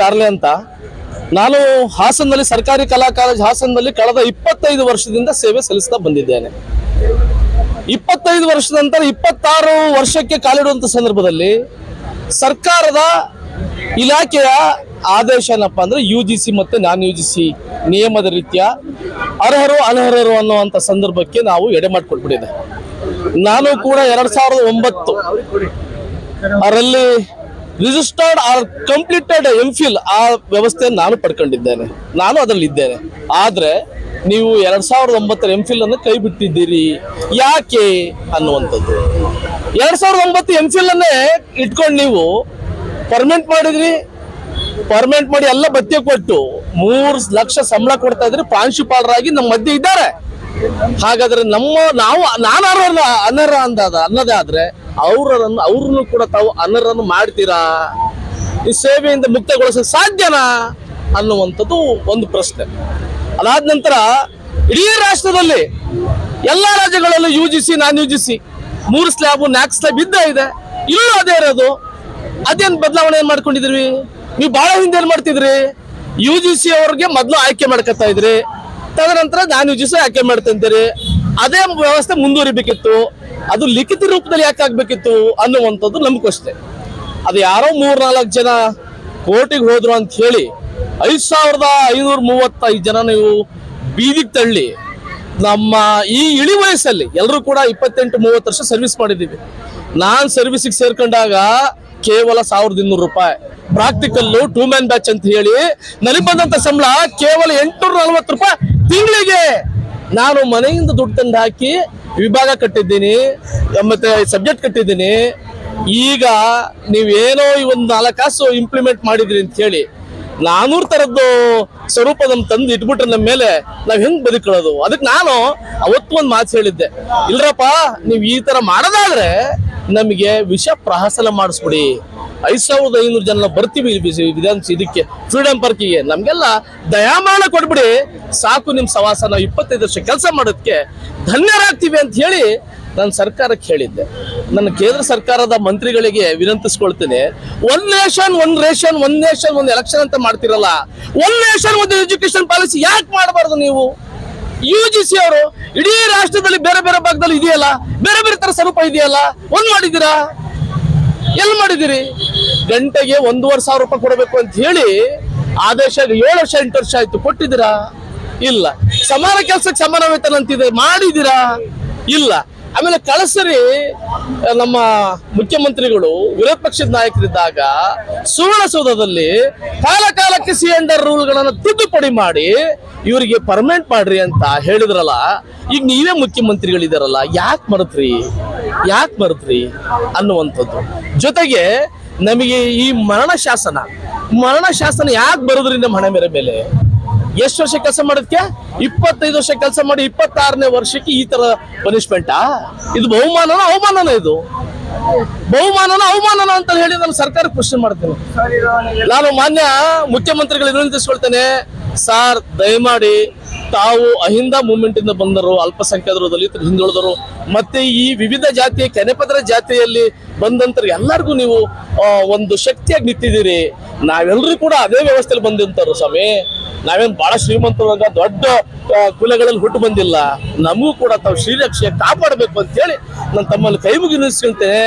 ಕಾರ್ಲೆ ಅಂತ, ನಾನು ಹಾಸನದಲ್ಲಿ ಸರ್ಕಾರಿ ಕಲಾ ಕಾಲೇಜ್ ಹಾಸನದಲ್ಲಿ ಕಳೆದ ಇಪ್ಪತ್ತೈದು ವರ್ಷದಿಂದ ಸೇವೆ ಸಲ್ಲಿಸ್ತಾ ಬಂದಿದ್ದೇನೆ. ಇಪ್ಪತ್ತೈದು ವರ್ಷದ ನಂತರ ಇಪ್ಪತ್ತಾರು ವರ್ಷಕ್ಕೆ ಕಾಲಿಡುವಂತ ಸಂದರ್ಭದಲ್ಲಿ ಸರ್ಕಾರದ ಇಲಾಖೆಯ ಆದೇಶ ಏನಪ್ಪಾ ಅಂದ್ರೆ ಯು ಜಿ ಸಿ ಮತ್ತೆ ನಾನ್ ಯು ಜಿ ಸಿ ನಿಯಮದ ರೀತಿಯ ಅರ್ಹರು ಅನರ್ಹರು ಅನ್ನುವಂಥ ಸಂದರ್ಭಕ್ಕೆ ನಾವು ಎಡೆ ಮಾಡಿಕೊಟ್ಬಿಟ್ಟಿದೆ ನಾನು ಕೂಡ ಎರಡ್ ಸಾವಿರದ ಒಂಬತ್ತು ಅದರಲ್ಲಿ registered or completed M Phil ಆ ವ್ಯವಸ್ಥೆಯನ್ನು ನಾನು ಪಡ್ಕೊಂಡಿದ್ದೇನೆ. ನಾನು ಅದರಲ್ಲಿ ಇದ್ದೇನೆ ಆದ್ರೆ ನೀವು ಎರಡ್ ಸಾವಿರದ ಒಂಬತ್ತರ ಎಂ ಫಿಲ್ ಅನ್ನು ಕೈ ಬಿಟ್ಟಿದ್ದೀರಿ. ಯಾಕೆ ಅನ್ನುವಂಥದ್ದು. ಎರಡ್ ಸಾವಿರದ ಒಂಬತ್ತು ಎಂ ಫಿಲ್ ಅನ್ನೇ ಇಟ್ಕೊಂಡು ನೀವು ಪರ್ಮನೆಂಟ್ ಮಾಡಿದ್ರಿ. ಪರ್ಮನೆಂಟ್ ಮಾಡಿ ಎಲ್ಲ ಭತ್ಯೆ ಕೊಟ್ಟು ಮೂರು ಲಕ್ಷ ಸಂಬಳ ಕೊಡ್ತಾ ಇದ್ರಿ. ಪ್ರಾಂಶುಪಾಲರಾಗಿ ನಮ್ಮ ಮಧ್ಯೆ ಇದ್ದಾರೆ. ಹಾಗಾದ್ರೆ ನಮ್ಮ ನಾವು ನಾನು ಅನರ್ಹ ಅಂದಾದ ಅನ್ನೋದೇ ಆದ್ರೆ ಅವರನ್ನು ಅವ್ರನ್ನು ಕೂಡ ತಾವು ಅನರ್ಹನ್ನು ಮಾಡ್ತೀರಾ? ಈ ಸೇವೆಯಿಂದ ಮುಕ್ತಗೊಳಿಸಲು ಸಾಧ್ಯನಾ ಅನ್ನುವಂಥದ್ದು ಒಂದು ಪ್ರಶ್ನೆ. ಅದಾದ ನಂತರ ಇಡೀ ರಾಷ್ಟ್ರದಲ್ಲಿ ಎಲ್ಲ ರಾಜ್ಯಗಳಲ್ಲೂ U G C non U G C ಮೂರು ಸ್ಲ್ಯಾಬ್ ನಾಲ್ಕು ಸ್ಲ್ಯಾಬ್ ಇದ್ದೇ ಇದೆ. ಇಲ್ಲೂ ಅದೇ ಇರೋದು. ಅದೇನ್ ಬದಲಾವಣೆ ಏನ್ ಮಾಡ್ಕೊಂಡಿದ್ರಿ ನೀವು ಬಹಳ ಹಿಂದೆ ಏನ್ ಮಾಡ್ತಿದ್ರಿ? ಯು ಜಿ ಸಿ ಅವ್ರಿಗೆ ಮೊದಲು ಆಯ್ಕೆ ಮಾಡ್ಕೊತಾ ಇದ್ರಿ. ತದನಂತರ ನಾನು ಯು ಜಿ ಸಿ ಆಯ್ಕೆ ಮಾಡ್ತಂತೀರಿ ಅದೇ ವ್ಯವಸ್ಥೆ ಮುಂದುವರಿಬೇಕಿತ್ತು. ಅದು ಲಿಖಿತ ರೂಪದಲ್ಲಿ ಯಾಕೆ ಆಗ್ಬೇಕಿತ್ತು ಅನ್ನುವಂಥದ್ದು ನಮ್ಗೆ ಅಷ್ಟೇ ಅದು ಯಾರೋ ಮೂರ್ ನಾಲ್ಕು ಜನ ಕೋರ್ಟಿಗೆ ಹೋದ್ರು ಅಂತ ಹೇಳಿ ಐದು ಸಾವಿರದ ಐನೂರ ಮೂವತ್ತೈದು ಜನ ನೀವು ಬೀದಿಗೆ ತಳ್ಳಿ ನಮ್ಮ ಈ ಇಳಿ ವಯಸ್ಸಲ್ಲಿ ಎಲ್ಲರೂ ಕೂಡ ಇಪ್ಪತ್ತೆಂಟು ಮೂವತ್ತು ವರ್ಷ ಸರ್ವಿಸ್ ಮಾಡಿದ್ದೀವಿ. ನಾನು ಸರ್ವಿಸಿಗೆ ಸೇರ್ಕೊಂಡಾಗ ಕೇವಲ ಸಾವಿರದ ಇನ್ನೂರು ರೂಪಾಯಿ. ಪ್ರಾಕ್ಟಿಕಲ್ ಟೂ ಮ್ಯಾನ್ ಬ್ಯಾಚ್ ಅಂತ ಹೇಳಿ ನನಗೆ ಬಂದಂತ ಸಂಬಳ ಕೇವಲ ಎಂಟುನೂರ ನಲ್ವತ್ತು ರೂಪಾಯಿ ತಿಂಗಳಿಗೆ. ನಾನು ಮನೆಯಿಂದ ದುಡ್ಡು ತಂದು ಹಾಕಿ ವಿಭಾಗ ಕಟ್ಟಿದ್ದೀನಿ, ಮತ್ತೆ ಸಬ್ಜೆಕ್ಟ್ ಕಟ್ಟಿದ್ದೀನಿ. ಈಗ ನೀವೇನೋ ಈ ಒಂದು ನಾಲ್ಕಾಸು ಕಾಸು ಇಂಪ್ಲಿಮೆಂಟ್ ಮಾಡಿದ್ರಿ ಅಂತ ಹೇಳಿ ನಾನೂರು ತರದ್ದು ಸ್ವರೂಪ ನಮ್ ತಂದು ಇಟ್ಬಿಟ್ರೆ ನಮ್ಮ ಮೇಲೆ ನಾವ್ ಹೆಂಗ್ ಬದುಕೊಳ್ಳೋದು? ಅದಕ್ಕೆ ನಾನು ಅವತ್ತು ಒಂದು ಮಾತು ಹೇಳಿದ್ದೆ. ಇಲ್ರಪ್ಪ, ನೀವು ಈ ತರ ಮಾಡೋದಾದ್ರೆ ನಮಗೆ ವಿಷ ಪ್ರಹಸನ ಮಾಡಿಸ್ಬಿಡಿ. ಐದು ಸಾವಿರದ ಐನೂರು ಜನ ಬರ್ತೀವಿ ವಿಧಾನ ಇದಕ್ಕೆ ಫ್ರೀಡಂ ಪಾರ್ಕಿಗೆ ನಮಗೆಲ್ಲ ದಯಾಮಾನ ಕೊಟ್ಬಿಡಿ. ಸಾಕು ನಿಮ್ಮ ಸವಾಸನ ಇಪ್ಪತ್ತೈದು ವರ್ಷ ಕೆಲಸ ಮಾಡೋದಕ್ಕೆ ಧನ್ಯರಾಗ್ತೀವಿ ಅಂತ ಹೇಳಿ ನಾನು ಸರ್ಕಾರಕ್ಕೆ ಹೇಳಿದ್ದೆ. ನನ್ನ ಕೇಂದ್ರ ಸರ್ಕಾರದ ಮಂತ್ರಿಗಳಿಗೆ ವಿನಂತಿಸ್ಕೊಳ್ತೇನೆ. One nation one ration one nation, ಒಂದು ಎಲೆಕ್ಷನ್ ಅಂತ ಮಾಡ್ತಿರಲ್ಲ. ಒನ್ ನೇಷನ್, ಒಂದು ಎಜುಕೇಶನ್ ಪಾಲಿಸಿ ಯಾಕೆ ಮಾಡಬಾರ್ದು ನೀವು? ಯು ಜಿ ಸಿ ಅವರು ಇಡೀ ರಾಷ್ಟ್ರದಲ್ಲಿ ಬೇರೆ ಬೇರೆ ಭಾಗದಲ್ಲಿ ಇದೆಯಲ್ಲ? ಬೇರೆ ಬೇರೆ ತರ ಸ್ವರೂಪ ಇದೆಯಲ್ಲ? ಒಂದ್ ಮಾಡಿದ್ದೀರಾ? ಎಲ್ಲಿ ಮಾಡಿದಿರಿ ಗಂಟೆಗೆ ಒಂದೂವರೆ ಸಾವಿರ ರೂಪಾಯಿ ಕೊಡಬೇಕು ಅಂತ ಹೇಳಿ ಆದೇಶ ಏಳು ವರ್ಷ, ಎಂಟು ವರ್ಷ ಆಯ್ತು. ಕೊಟ್ಟಿದ್ದೀರಾ? ಇಲ್ಲ. ಸಮಾನ ಕೆಲಸಕ್ಕೆ ಸಮಾನ ವೇತನ ಅಂತಿದೆ. ಮಾಡಿದ್ದೀರಾ? ಇಲ್ಲ. ಆಮೇಲೆ ಕಳಸರಿ ನಮ್ಮ ಮುಖ್ಯಮಂತ್ರಿಗಳು, ವಿರೋಧ ಪಕ್ಷದ ನಾಯಕರಿದ್ದಾಗ ಸುವರ್ಣಸೌಧದಲ್ಲಿ ಕಾಲ ಕಾಲಕ್ಕೆ ಸಿ ರೂಲ್ಗಳನ್ನು ತಿದ್ದುಪಡಿ ಮಾಡಿ ಇವರಿಗೆ ಪರ್ಮನೆಂಟ್ ಮಾಡ್ರಿ ಅಂತ ಹೇಳಿದ್ರಲ್ಲ, ಈಗ ನೀವೇ ಮುಖ್ಯಮಂತ್ರಿಗಳಿದಾರಲ್ಲ, ಯಾಕೆ ಮರೆತ್ರಿ? ಯಾಕೆ ಮರೆತ್ರಿ ಅನ್ನುವಂಥದ್ದು. ಜೊತೆಗೆ ನಮಗೆ ಈ ಮರಣ ಶಾಸನ ಮರಣ ಶಾಸನ ಯಾಕೆ ಬರೋದ್ರಿಂದ ನಮ್ಮ ಹಣೆ ಮೇರೆ ಮೇಲೆ? ಎಷ್ಟು ವರ್ಷ ಕೆಲಸ ಮಾಡೋದಕ್ಕೆ ಇಪ್ಪತ್ತೈದು ವರ್ಷ ಕೆಲಸ ಮಾಡಿ ಇಪ್ಪತ್ತಾರನೇ ವರ್ಷಕ್ಕೆ ಈ ತರ ಪನಿಷ್ಮೆಂಟಾ ಇದು ಬಹುಮಾನನ, ಅವಮಾನನ ಇದು? ಬಹುಮಾನನ, ಅವಮಾನನ ಅಂತ ಹೇಳಿ ನಾನು ಸರ್ಕಾರಕ್ಕೆ ಪ್ರಶ್ನೆ ಮಾಡ್ತೇನೆ. ನಾನು ಮಾನ್ಯ ಮುಖ್ಯಮಂತ್ರಿಗಳು ವಿನಂತಿಸ್ಕೊಳ್ತೇನೆ ಸಾರ್, ದಯಮಾಡಿ ತಾವು ಅಹಿಂದ ಮೂವ್ಮೆಂಟ್ ಇಂದ ಬಂದರು, ಅಲ್ಪಸಂಖ್ಯಾತರು ದಲಿತರು ಹಿಂದುಳಿದರು ಮತ್ತೆ ಈ ವಿವಿಧ ಜಾತಿಯ ಕೆನೆಪದರ ಜಾತಿಯಲ್ಲಿ ಬಂದಂತರ ಎಲ್ಲರಿಗೂ ನೀವು ಒಂದು ಶಕ್ತಿಯಾಗಿ ನಿಂತಿದ್ದೀರಿ. ನಾವೆಲ್ಲರೂ ಕೂಡ ಅದೇ ವ್ಯವಸ್ಥೆಯಲ್ಲಿ ಬಂದಂತರು ಸ್ವಾಮಿ. ನಾವೇನ್ ಬಹಳ ಶ್ರೀಮಂತರಾಗ ದೊಡ್ಡ ಕುಲಗಳಲ್ಲಿ ಹುಟ್ಟು ಬಂದಿಲ್ಲ. ನಮಗೂ ಕೂಡ ತಾವು ಶ್ರೀರಕ್ಷೆ ಕಾಪಾಡಬೇಕು ಅಂತ ಹೇಳಿ ನಾನು ತಮ್ಮಲ್ಲಿ ಕೈ ಮುಗಿ ನಿಲ್ಲಿಸ್ಕೊಳ್ತೇನೆ